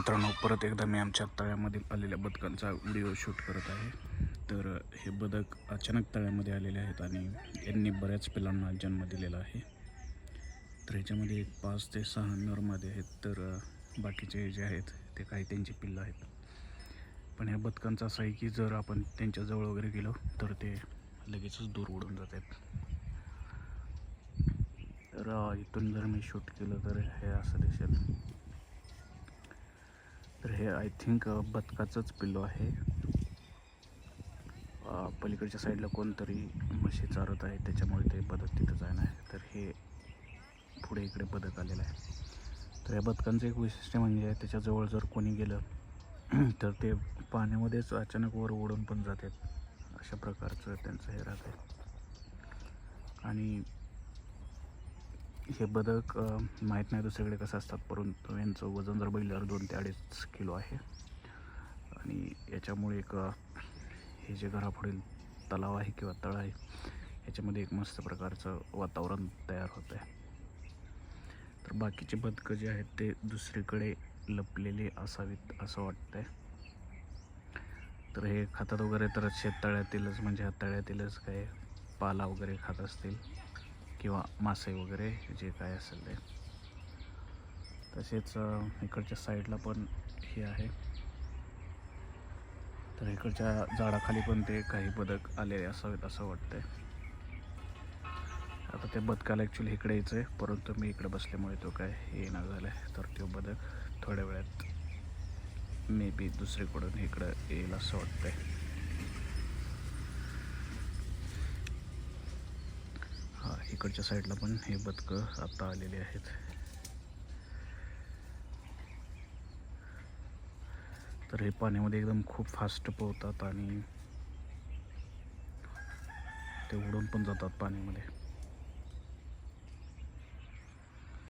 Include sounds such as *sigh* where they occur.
मित्रांनो परत एकदा मी आमच्या तळ्यामधील आलेल्या बदकांचा व्हिडिओ शूट करत आहे. तर हे बदक अचानक तळ्यामध्ये आलेले आहेत आणि यांनी बऱ्याच पिलांना जन्म दिलेला आहे. तर ह्याच्यामध्ये एक पाच ते सहा नरमध्ये आहेत तर बाकीचे जे आहेत ते काही त्यांची पिल्लं आहेत. पण ह्या बदकांचा असं आहे की जर आपण त्यांच्याजवळ वगैरे गेलो तर ते लगेचच दूर उडून जात आहेत. तर इथून जर मी शूट केलं तर हे असं दिसेल. हे आय थिंक बदकाचंच पिल्लो आहे. पलीकडच्या साईडला कोणतरी म्हशी चारत आहे त्याच्यामुळे ते बदक तिथं जाणं आहे. तर हे पुढे इकडे बदक आलेलं आहे. तर या बदकांचं एक वैशिष्ट्य म्हणजे त्याच्याजवळ जर कोणी गेलं *clears throat* तर ते पाण्यामध्येच अचानक वर ओढून पण जातात. अशा प्रकारचं त्यांचं हे राहतं आणि हे बदक माहीत नाही दुसरीकडे कसं असतात परंतु यांचं वजन जर बघितलं दोन ते अडीच किलो आहे. आणि याच्यामुळे एक हे जे घरापुढील तलाव आहे किंवा तळ आहे याच्यामध्ये एक मस्त प्रकारचं वातावरण तयार होतं आहे तर बाकीचे बदकं जे आहेत ते दुसरीकडे लपलेले असावीत असं वाटतंय. तर हे खातात वगैरे तर शेततळ्यातीलच म्हणजे ह्या काय पाला वगैरे खात असतील. किंवा मासे वगैरे जे काय असेल ते. तसेच इकडच्या साईडला पण हे आहे. तर इकडच्या झाडाखाली पण ते काही बदक आलेले असावेत असं वाटतंय. आता त्या बदकाला ॲक्च्युली इकडे यायचं आहे. परंतु मी इकडे बसल्यामुळे तो काय येणार झाला आहे तर तो बदक थोड्या वेळात मे बी दुसरीकडून इकडं येईल असं वाटतंय हा इकडच्या साईडला पण हे बदकं आता आलेले आहेत. तर हे पाण्यामध्ये एकदम खूप फास्ट पोहतात आणि ते उडून पण जातात पाण्यामध्ये.